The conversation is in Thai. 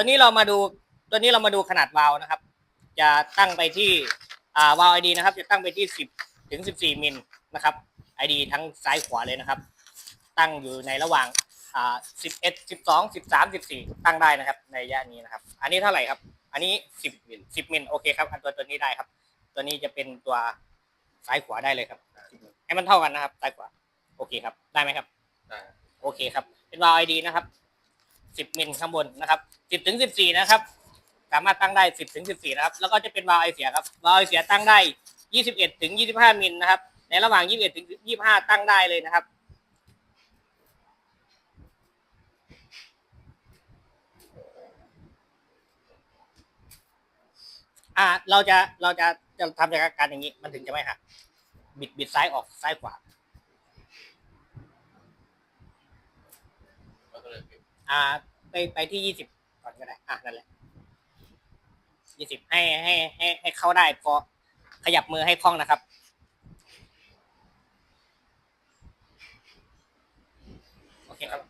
ตัวนี้เรามาดูตัวนี้เรามาดูขนาดวาล์วนะครับ จะตั้งไปที่อ่าวาล์วไอดีนะครับ จะตั้งไปที่สิบถึงสิบสี่มิลนะครับไอดีทั้งซ้ายขวาเลยนะครับ ตั้งอยู่ในระหว่างอ่าสิบเอ็ดสิบสองสิบสามสิบสี่ตั้งได้นะครับ ในระยะนี้นะครับ อันนี้เท่าไหร่ครับ อันนี้สิบมิลสิบมิลโอเคครับอันตัวตัวนี้ได้ครับ ตัวนี้จะเป็นตัวซ้ายขวาได้เลยครับให้มันเท่ากันนะครับซ้ายขวาโอเคครับได้ไหมครับได้โอเคครับ เป็นวาล์วไอดีนะครับ สิบมิลข้างบนนะครับสิบถึงสิบสี่นะครับ สามารถตั้งได้สิบถึงสิบสี่นะครับ แล้วก็จะเป็นวาล์วไอเสียครับวาล์วไอเสียตั้งได้ยี่สิบเอ็ดถึงยี่สิบห้ามิลนะครับ ในระหว่างยี่สิบเอ็ดถึงยี่สิบห้าตั้งได้เลยนะครับอ่าเราจะเราจะจะทำจากการอย่างนี้ มันถึงจะไม่หักบิดบิดซ้ายออกซ้ายขวาอ่า ไปไปที่ยี่สิบก่อนก็ได้ อะนั่นแหละยี่สิบให้ให้ให้ให้เข้าได้พอขยับมือให้คล่องนะครับ โอเคครับ